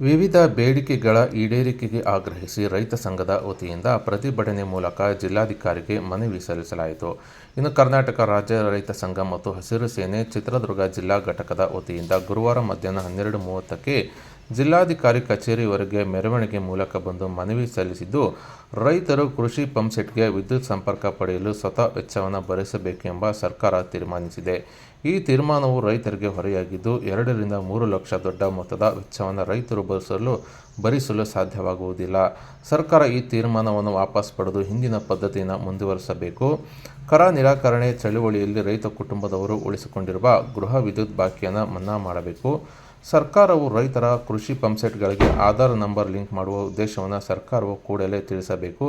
ವಿವಿಧ ಬೇಡಿಕೆಗಳ ಈಡೇರಿಕೆಗೆ ಆಗ್ರಹಿಸಿ ರೈತ ಸಂಘದ ವತಿಯಿಂದ ಪ್ರತಿಭಟನೆ ಮೂಲಕ ಜಿಲ್ಲಾಧಿಕಾರಿಗೆ ಮನವಿ ಸಲ್ಲಿಸಲಾಯಿತು. ಇನ್ನು ಕರ್ನಾಟಕ ರಾಜ್ಯ ರೈತ ಸಂಘ ಮತ್ತು ಹಸಿರು ಸೇನೆ ಚಿತ್ರದುರ್ಗ ಜಿಲ್ಲಾ ಘಟಕದ ವತಿಯಿಂದ ಗುರುವಾರ ಮಧ್ಯಾಹ್ನ ಹನ್ನೆರಡು ಮೂವತ್ತಕ್ಕೆ ಜಿಲ್ಲಾಧಿಕಾರಿ ಕಚೇರಿವರೆಗೆ ಮೆರವಣಿಗೆ ಮೂಲಕ ಬಂದು ಮನವಿ ಸಲ್ಲಿಸಿದ್ದು, ರೈತರು ಕೃಷಿ ಪಂಪ್ಸೆಟ್ಗೆ ವಿದ್ಯುತ್ ಸಂಪರ್ಕ ಪಡೆಯಲು ಸ್ವತಃ ವೆಚ್ಚವನ್ನು ಭರಿಸಬೇಕೆಂಬ ಸರ್ಕಾರ ತೀರ್ಮಾನಿಸಿದೆ. ಈ ತೀರ್ಮಾನವು ರೈತರಿಗೆ ಹೊರೆಯಾಗಿದ್ದು, ಎರಡರಿಂದ ಮೂರು ಲಕ್ಷ ದೊಡ್ಡ ಮೊತ್ತದ ವೆಚ್ಚವನ್ನು ರೈತರು ಭರಿಸಲು ಭರಿಸಲು ಸಾಧ್ಯವಾಗುವುದಿಲ್ಲ. ಸರ್ಕಾರ ಈ ತೀರ್ಮಾನವನ್ನು ವಾಪಸ್ ಪಡೆದು ಹಿಂದಿನ ಪದ್ಧತಿಯನ್ನು ಮುಂದುವರಿಸಬೇಕು. ಕರ ನಿರಾಕರಣೆ ಚಳುವಳಿಯಲ್ಲಿ ರೈತ ಕುಟುಂಬದವರು ಉಳಿಸಿಕೊಂಡಿರುವ ಗೃಹ ವಿದ್ಯುತ್ ಬಾಕಿಯನ್ನು ಮನ್ನಾ ಮಾಡಬೇಕು. ಸರ್ಕಾರವು ರೈತರ ಕೃಷಿ ಪಂಪ್ಸೆಟ್ಗಳಿಗೆ ಆಧಾರ್ ನಂಬರ್ ಲಿಂಕ್ ಮಾಡುವ ಉದ್ದೇಶವನ್ನು ಸರ್ಕಾರವು ಕೂಡಲೇ ತಿಳಿಸಬೇಕು.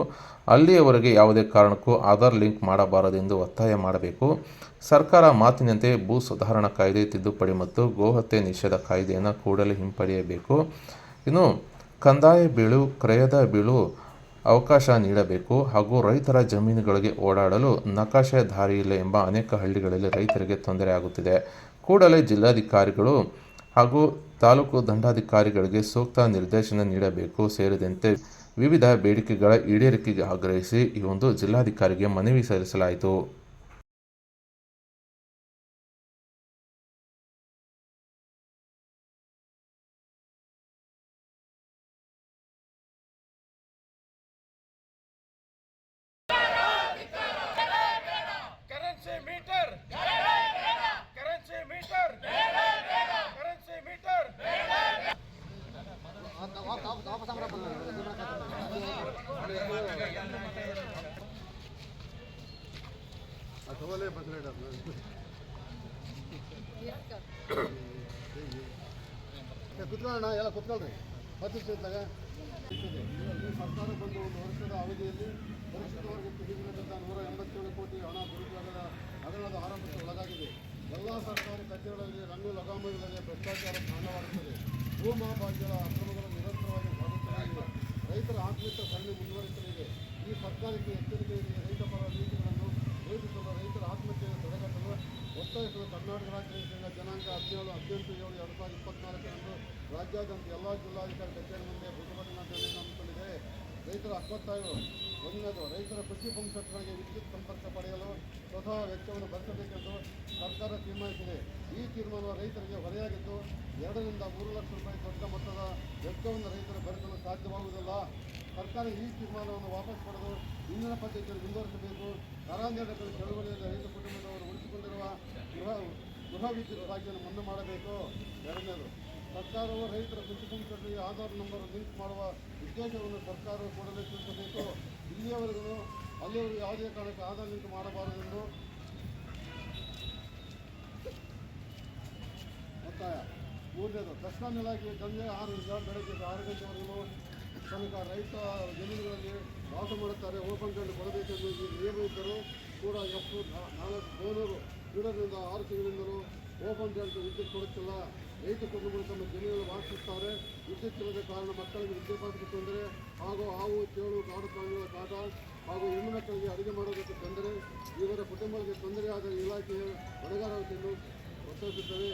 ಅಲ್ಲಿಯವರೆಗೆ ಯಾವುದೇ ಕಾರಣಕ್ಕೂ ಆಧಾರ್ ಲಿಂಕ್ ಮಾಡಬಾರದೆಂದು ಒತ್ತಾಯ ಮಾಡಬೇಕು. ಸರ್ಕಾರ ಮಾತಿನಂತೆ ಭೂ ಸುಧಾರಣಾ ಕಾಯ್ದೆ, ತಿದ್ದುಪಡಿ ಮತ್ತು ಗೋಹತ್ಯೆ ನಿಷೇಧ ಕಾಯ್ದೆಯನ್ನು ಕೂಡಲೇ ಹಿಂಪಡೆಯಬೇಕು. ಇನ್ನು ಕಂದಾಯ ಬೀಳು, ಕ್ರಯದ ಬೀಳು ಅವಕಾಶ ನೀಡಬೇಕು ಹಾಗೂ ರೈತರ ಜಮೀನುಗಳಿಗೆ ಓಡಾಡಲು ನಕಾಶೆ ದಾರಿ ಎಂಬ ಅನೇಕ ಹಳ್ಳಿಗಳಲ್ಲಿ ರೈತರಿಗೆ ತೊಂದರೆ ಆಗುತ್ತಿದೆ. ಕೂಡಲೇ ಜಿಲ್ಲಾಧಿಕಾರಿಗಳು ಹಾಗೂ ತಾಲೂಕು ದಂಡಾಧಿಕಾರಿಗಳಿಗೆ ಸೂಕ್ತ ನಿರ್ದೇಶನ ನೀಡಬೇಕು ಸೇರಿದಂತೆ ವಿವಿಧ ಬೇಡಿಕೆಗಳ ಈಡೇರಿಕೆಗೆ ಆಗ್ರಹಿಸಿ ಈ ಒಂದು ಜಿಲ್ಲಾಧಿಕಾರಿಗೆ ಮನವಿ ಸಲ್ಲಿಸಲಾಯಿತು. ಅಥವಾ ಬದಲಾಡ ಕುತ್ಕೊಳ್ಳೋಣ ಎಲ್ಲ ಕುತ್ಕೊಳ್ರಿ. ನಿಮಿಷದಾಗ ಈ ಸರ್ಕಾರ ಬಂದು ಒಂದು ವರ್ಷದ ಅವಧಿಯಲ್ಲಿ ಪರಿಶಿಷ್ಟ ವರ್ಗಕ್ಕೆ ನೀಡಿದಂಥ ನೂರ ಎಂಬತ್ತೇಳು ಕೋಟಿ ಹಣ ದುರುಪಯೋಗದ ಹಗರಣದ ಆರಂಭಕ್ಕೆ ಒಳಗಾಗಿದೆ. ಎಲ್ಲ ಸರ್ಕಾರಿ ಕಚೇರಿಗಳಲ್ಲಿ ರಂಗು ಲಗಾಮುಗಳಲ್ಲಿ ಭ್ರಷ್ಟಾಚಾರ ಕಾರಣವಾಗುತ್ತದೆ ಭೂಮಹಾಭಾಗ್ಯಗಳ ಅಕ್ರಮಗಳು ನಿರಂತರವಾಗಿ ಇವೆ. ರೈತರ ಆತ್ಮಹತ್ಯೆ ಸರಣಿ ಮುಂದುವರಿಸಲಿದೆ. ಈ ಸರ್ಕಾರಕ್ಕೆ ಎಚ್ಚರಿಕೆಯಲ್ಲಿ ಕರ್ನಾಟಕ ರಾಜ್ಯ ಜನಾಂಗ ಹದಿನೇಳು, ಹದಿನೆಂಟು, ಏಳು, ಎರಡು ಸಾವಿರದ ಇಪ್ಪತ್ನಾಲ್ಕರಂದು ರಾಜ್ಯಾದ್ಯಂತ ಎಲ್ಲ ಜಿಲ್ಲಾಧಿಕಾರಿ ಕಚೇರಿ ಮುಂದೆ ಪ್ರತಿಭಟನಾ ಧರಣಿ ಹಮ್ಮಿಕೊಂಡಿದೆ. ರೈತರ ಅಪ್ಪತ್ತಾರು ಒಂದನೇದು. ರೈತರ ಕೃಷಿ ಪಂಪ್ಸೆಟ್ಗಳಿಗೆ ವಿದ್ಯುತ್ ಸಂಪರ್ಕ ಪಡೆಯಲು ಸ್ವತಃ ವೆಚ್ಚವನ್ನು ಭರಿಸಬೇಕೆಂದು ಸರ್ಕಾರ ತೀರ್ಮಾನಿಸಿದೆ. ಈ ತೀರ್ಮಾನವು ರೈತರಿಗೆ ಹೊರೆಯಾಗಿದ್ದು, ಎರಡರಿಂದ ಮೂರು ಲಕ್ಷ ರೂಪಾಯಿ ದೊಡ್ಡ ಮೊತ್ತದ ವೆಚ್ಚವನ್ನು ರೈತರು ಭರಿಸಲು ಸಾಧ್ಯವಾಗುವುದಿಲ್ಲ. ಸರ್ಕಾರ ಈ ತೀರ್ಮಾನವನ್ನು ವಾಪಸ್ ಪಡೆದು ಇಂದಿನ ಪದ್ಧತಿಯಲ್ಲಿ ಮುಂದುವರಿಸಬೇಕು. ಕಾರಾಂದೇಡಗಳ ಚಳವಳಿಯಲ್ಲಿ ರೈತ ಗೃಹ ಗೃಹ ವಿದ್ಯುತ್ ಮನ್ನಾ ಮಾಡಬೇಕು. ಎರಡನೇದು, ಸರ್ಕಾರವು ರೈತರ ಕೃಷಿ ಸಂಸ್ಥೆಗಳಿಗೆ ಆಧಾರ್ ನಂಬರ್ ಲಿಂಕ್ ಮಾಡುವ ಉದ್ದೇಶವನ್ನು ಸರ್ಕಾರವು ಕೂಡಲೇ ತಿಳಿಸಬೇಕು. ಇಲ್ಲಿಯವರೆಗೂ, ಅಲ್ಲಿಯವರೆಗೂ ಯಾವುದೇ ಕಾರಣಕ್ಕೆ ಆಧಾರ್ ಲಿಂಕ್ ಮಾಡಬಾರದೆಂದು ಒತ್ತಾಯ. ಮೂರನೇದು, ದಕ್ಷಿಣ ಇಲಾಖೆ ಸಂಜೆ ಆರರಿಂದ ಬೆಳಗ್ಗೆ ಆರು ಗಂಟೆವರೆಗೂ ತನಕ ರೈತ ಜಮೀನುಗಳಲ್ಲಿ ವಾಸ ಮಾಡುತ್ತಾರೆ. ಓಪನ್ ಕಂಡು ಕೊಡಬೇಕೆಂದು ನಿಯಮ ಇದ್ದರೂ ಕೂಡ ಎಷ್ಟು ನಾಲ್ಕು ಬೋನರು ಏಳರಿಂದ ಆರು ತಿಂಗಳಿಂದಲೂ ಓಪನ್ ಜಾಗಕ್ಕೆ ವಿದ್ಯುತ್ ಕೊಡುತ್ತಿಲ್ಲ. ರೈತ ಕುಟುಂಬಗಳು ತಮ್ಮ ಜಮೀನುಗಳು ವಾಸಿಸುತ್ತಾರೆ. ವಿದ್ಯುತ್ ಇಲ್ಲದ ಕಾರಣ ಮಕ್ಕಳಿಗೆ ವಿದ್ಯಾಭ್ಯಾಸಕ್ಕೆ ತೊಂದರೆ ಹಾಗೂ ಹಾವು ಚೇಳು ಕಾಡು ಪ್ರಾಣಿಗಳ ಕಾಟ ಹಾಗೂ ಹೆಣ್ಣು ಮಕ್ಕಳಿಗೆ ಅಡುಗೆ ಮಾಡೋದಕ್ಕೆ ತೊಂದರೆ. ಇವರ ಕುಟುಂಬಗಳಿಗೆ ತೊಂದರೆಯಾದ ಇಲಾಖೆಯ ಹೊಣೆಗಾರತೆಯನ್ನು ಒತ್ತಾಯಿಸುತ್ತವೆ.